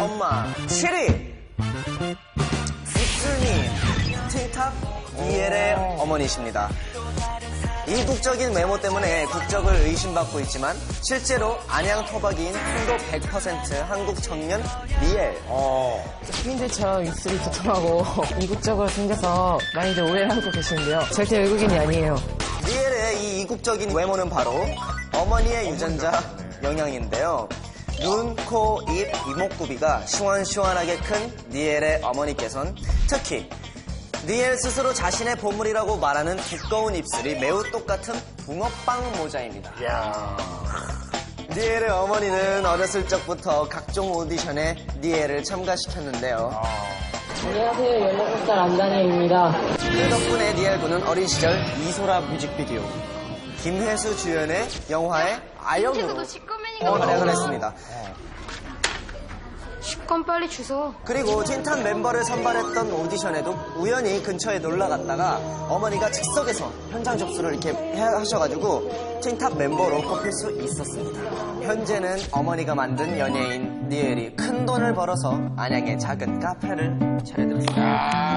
엄마 7위 빅순이 틴탑 이엘의 어머니십니다. 이국적인 외모 때문에 국적을 의심받고 있지만 실제로 안양 토박이인 풍도 100% 한국 청년 리엘 스페인들처럼 입술이 두툼하고 이국적으로 생겨서 많이들 오해를 하고 계시는데요. 절대 외국인이 아니에요. 리엘의 이 이국적인 외모는 바로 어머니의 유전자 영향인데요. 눈, 코, 입, 이목구비가 시원시원하게 큰 니엘의 어머니께선 특히 니엘 스스로 자신의 보물이라고 말하는 두꺼운 입술이 매우 똑같은 붕어빵 모자입니다. 니엘의 어머니는 어렸을 적부터 각종 오디션에 니엘을 참가시켰는데요. 안녕하세요. 16살 안다니입니다. 그 덕분에 니엘 군은 어린 시절 이소라 뮤직비디오, 김혜수 주연의 영화의 아역으로 도 식구맨인가 활약을 했습니다. 식권 빨리 주소. 그리고 틴탑 멤버를 선발했던 오디션에도 우연히 근처에 놀러 갔다가 어머니가 즉석에서 현장 접수를 이렇게 해- 하셔가지고 틴탑 멤버로 꼽힐 수 있었습니다. 현재는 어머니가 만든 연예인 니엘이 큰 돈을 벌어서 안양에 작은 카페를 차려들었습니다.